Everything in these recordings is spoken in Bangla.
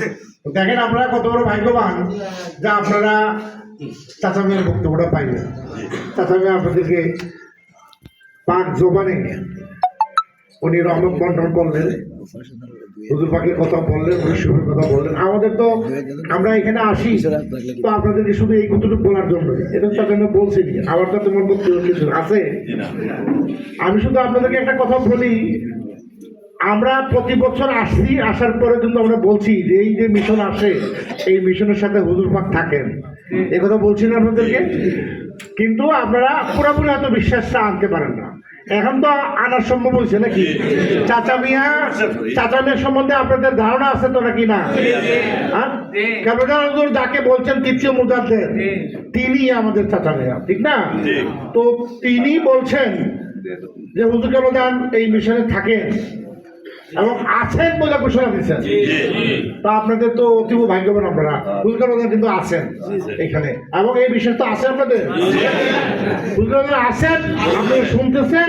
দেখেন আপনারা কত বড় ভাগ্যবান যে আপনারা চাচা বক্তব্যটা পাইলেন। চাচা মেয়ে আপনাদেরকে পাক জোবানে উনি রহমত বন্টন করলেন। হুজুর পাখির কথা বললেন ঐশ্বরের কথা বললেন। আমাদের তো আমরা এখানে আসি, তো আপনাদেরকে শুধু এই কথাটুকু বলার জন্য। এটা তো আমি বলছিনি আমার তো বক্তব্য কিছু আছে। আমি শুধু আপনাদেরকে একটা কথা বলি আমরা প্রতি বছর আসছি আসার পরে কিন্তু আমরা বলছি যে এই যে মিশন আসে এই মিশনের সাথে হুজুর পাক থাকেন। এ কথা বলছি না আপনাদেরকে? কিন্তু আপনারা পুরোপুরি এত বিশ্বাসটা আনতে পারেন না। এখন তো আনার সম্ভব হয়েছে নাকি? চাচা মিয়া চাচা মিয়ার সম্বন্ধে আপনাদের ধারণা আছে তো নাকি না? হ্যাঁ ক্যাপিটাল হুজুর যাকে বলছেন তৃতীয় মুদাদ্দের তিনি আমাদের চাচা মিয়া ঠিক না? তো তিনি বলছেন যে হুজুর কেমন এই মিশনে থাকেন? এবং আছেন বলে ঘোষণা দিচ্ছেন তা আপনাদের তো অতীব ভাগ্যবান আপনারা। বুঝতে কিন্তু আছেন এখানে। এবং এই বিষয় তো আছে আপনাদের? বুঝতে আছেন আপনারা শুনতেছেন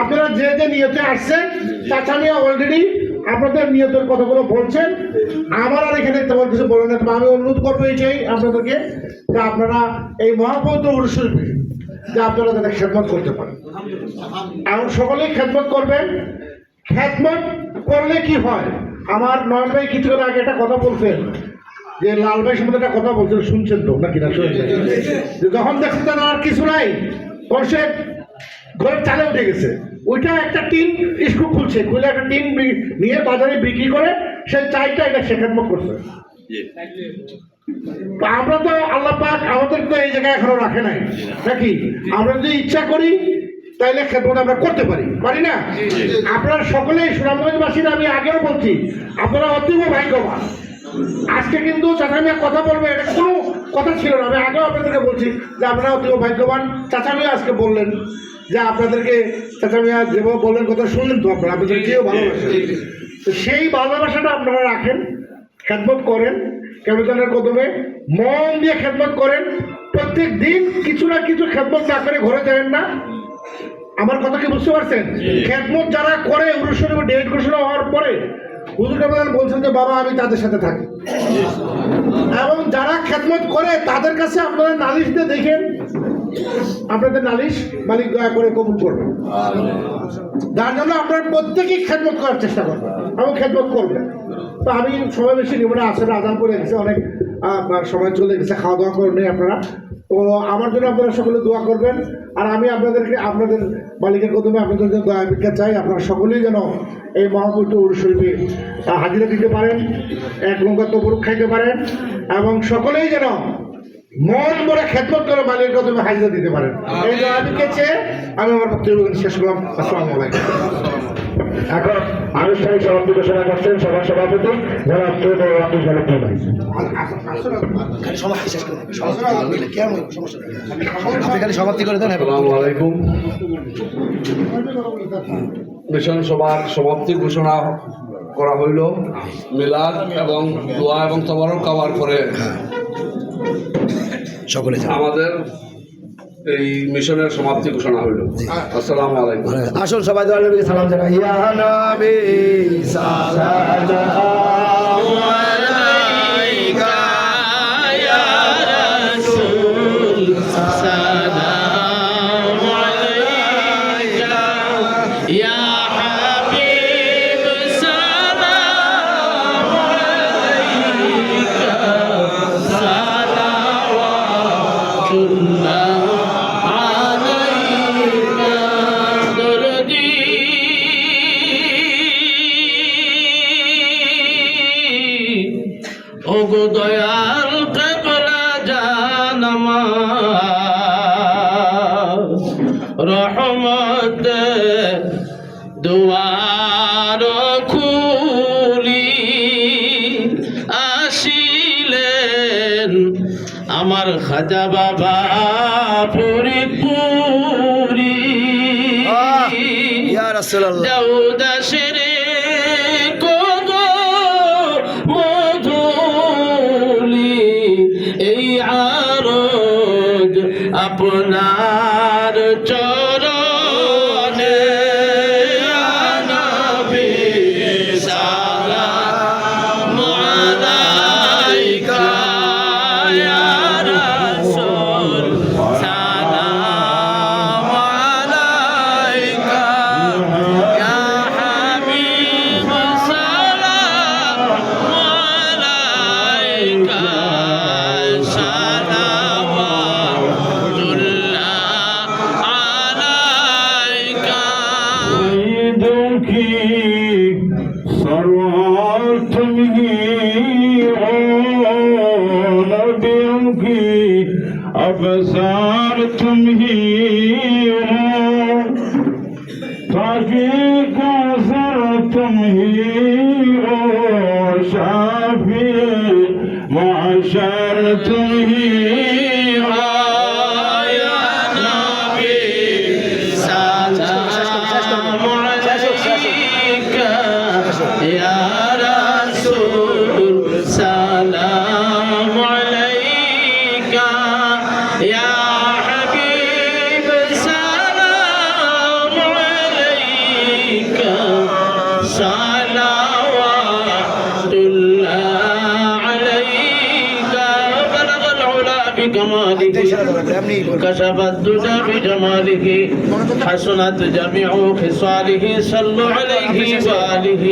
আপনারা যে যে নিয়তে আসছেন তাছাড়া অলরেডি আপনাদের নিয়তের কথাগুলো বলছেন। আমার আর এখানে তেমন কিছু বলে না আমি অনুরোধ করব এইটাই আপনাদেরকে যে আপনারা এই মহাপবিত্র উৎসবে যে আপনারা তাদের খেদমত করতে পারেন। এবং সকলেই খেদমত করবেন। খেদমত করলে কি হয়? আমার নয়ন ভাই কিছুক্ষণ আগে একটা কথা বলছেন যে লাল ভাই সম্বন্ধে একটা কথা বলছেন শুনছেন তো, নাকি না? শুনছেন? যে যখন দেখছেন তার আর কিছু নাই তখন সে ঘরের চালে উঠে গেছে। ওইটা একটা টিন স্কুল খুলছে, খুলে একটা টিন নিয়ে বাজারে বিক্রি করে সে চাইটা এটা সে খেদমত করছে। আমরা তো আল্লাহ পাক আমাদের তো এই জায়গায় এখনও রাখে নাই। নাকি? আমরা যদি ইচ্ছা করি তাইলে খেদমত আমরা করতে পারি। পারি না? আপনারা সকলেই সুনামগঞ্জবাসীরা আমি আগেও বলছি আপনারা অতীব ভাগ্যবান। আজকে কিন্তু চাচামিয়া কথা বলবে এটা কোনো কথা ছিল না। আমি আগেও আপনাদেরকে বলছি যে আপনারা অতীব ভাগ্যবান। চাচামিয়া আজকে বললেন যে আপনাদেরকে চাচামিয়া যেভাবে বললেন কথা শুনলেন তো আপনারা আপনাদের কেউ ভালোবাসেন তো সেই ভালোবাসাটা আপনারা রাখেন খেদমত করেন ক্যাপিটালের কদমে মন দিয়ে খেদমত করেন। প্রত্যেক দিন কিছু না কিছু খেদমত না করে ঘরে যাবেন না। আমার কথা কি বুঝতে পারছেন? খেদমত যারা করে অনুষ্ঠানে ডেট ঘোষণা হওয়ার পরে হুজুর বলছেন যে বাবা আমি তাদের সাথে থাকি। এবং যারা খেদমত করে তাদের কাছে আপনারা নালিশ দিয়ে দেখেন। আপনাদের নালিশ মালিক দয়া করে কবুল করবেন। যার জন্য আপনারা প্রত্যেকেই খেদমত করার চেষ্টা করবেন এবং খেদমত করবেন। তো আমি সময় বেশি নিব না আসলে আদান করে গেছে অনেক সময় চলে গেছে খাওয়া দাওয়া করে নেই আপনারা। তো আমার জন্য আপনারা সকলে দোয়া করবেন। আর আমি আপনাদেরকে, আপনাদের মালিকের কদমে আপনাদের জন্য দয়া ভিক্ষা চাই। আপনারা সকলেই যেন এই মহাপুত্র উরুশরীফে হাজিরা দিতে পারেন, এক লঙ্কা তবরুক খাইতে পারেন, এবং সকলেই যেন মন মনে খেদমত করে মালিকের কদমে হাজিরা দিতে পারেন। এই দয়া ভিক্ষা চেয়ে আমি আমার বক্তব্য শেষ করলাম। আসসালামু আলাইকুম। এখন আনুষ্ঠানিক সভাপতি ঘোষণা করছেন সভা সভাপতি যারা চৌধুরী আব্দুল জালিম ভাই সমাপ্তি করে দেন আলাইকুম। মিশন সভার সমাপ্তি ঘোষণা করা হইল। মিলাদ এবং দোয়া এবং তবরক খাওয়ার পরে সকলে আমাদের এই মিশনের সমাপ্তি ঘোষণা হইল। আসসালামু আলাইকুম। আসুন সবাই দোয়া নবীকে সালাম জানাই। ইয়া নবী সালাম ওগো দয়াল কবলা জানামা রহমত দুয়ার খুলি আসিলেন আমার খাজা বাবা ফরিদপুরি। দাউদাসের কোদ আপনার अबसार तुम ताकि सर तुम كشف الدجى بجماله حسنت جميع خصاله صلوا عليه وآله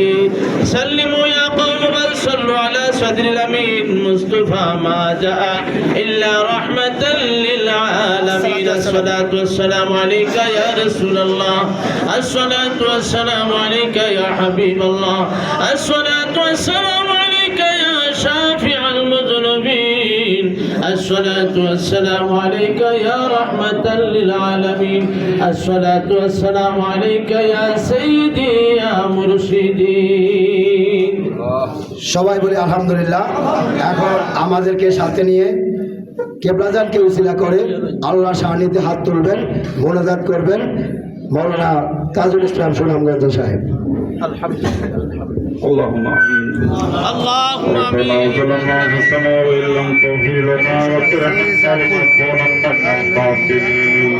سلموا يا قوم بل صلوا على صدر الأمين مصطفى ما جاء إلا رحمة للعالمين الصلاة والسلام عليك يا رسول الله الصلاة والسلام عليك يا حبيب الله الصلاة والسلام الصلاة والسلام عليك يا رحمة للعالمين الصلاة والسلام عليك يا سيدي يا مرشدي সবাই বলি আলহামদুলিল্লাহ এখন আমাদেরকে সাথে নিয়ে কেবলাজানকে উসিলা করে আল্লাহ সাহানিতে হাত তুলবেন মোনাজাত করবেন মৌলানা তাজুল ইসলাম সুনামগঞ্জ সাহেব اللهم اللهم ربنا آمين ظلمنا انفسنا وان لم تغفر لنا وترحمنا لنكونن من الخاسرين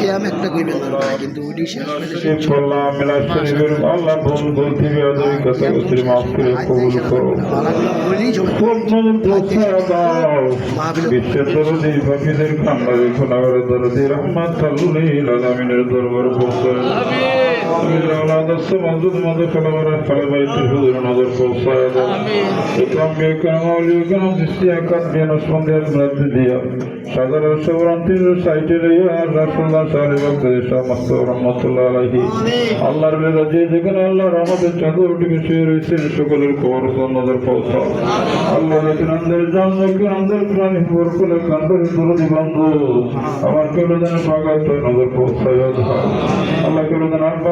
কে আমি একটা কইবেন কিন্তু ওইটি শেষ শিব আল্লাহ মিলা শরীফের আল্লাহ ভুল বলতে বেয়াদবি কথা বলতে মাফ করে কবুল করো বিশ্বের দরদি পাখিদের খান্ডারে খোনাগরে দরদি রহমান সাল্লুল আলমিনের দরবার পৌঁছায় أولاد السماء ماذا خلق خلق بيت حضور نظر فوصايا إكرام بكرم أوليكم استياقات بين أسفن ديال مرد ديا সাগর সবরান্তির সাইটে রইয়া রাসূলুল্লাহ সাল্লাল্লাহু আলাইহি ওয়াসাল্লাম মাস্তার রাহমাতুল্লাহ আলাইহি আল্লাহর রাজি যেখানে আল্লাহর রহমতের চাদর ঢেকে শুয়ে রয়েছেন সকলের কবর নজর পৌঁছা আল্লাহ রাসূলের জান্নাতের আন্দর প্রাণী বরকলে কান্দর দরদি বন্ধু আমার কেবল যেন স্বাগত নজর পৌঁছায় আল্লাহ কেবল যেন আব্বা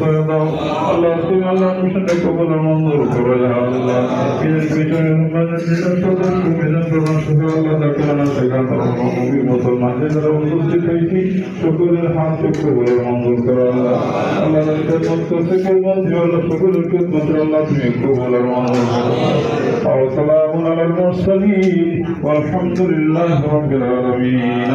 আল্লাহ তাদের ভিড়ের মধ্যে নজর পৌঁছায় দাও আল্লাহ তুমি আল্লাহ মিশনে কবল মঞ্জুর করো ইয়া আল্লাহ বিশেষ বিষয়ে মানে যেসব সদস্য মেজান প্রমাণ সুখে আল্লাহ তাকে না শেখান মুসলমান মুসলমানদের যারা উপস্থিত হয়েছি সকলের হাত চক্ষু বলে মঞ্জুর করো আল্লাহ আল্লাহ তাদের মত থেকে মন্দির আল্লাহ সকলের খেদমত আল্লাহ তুমি কবল আর মঞ্জুর করো وسلام على المرسلين والحمد لله رب العالمين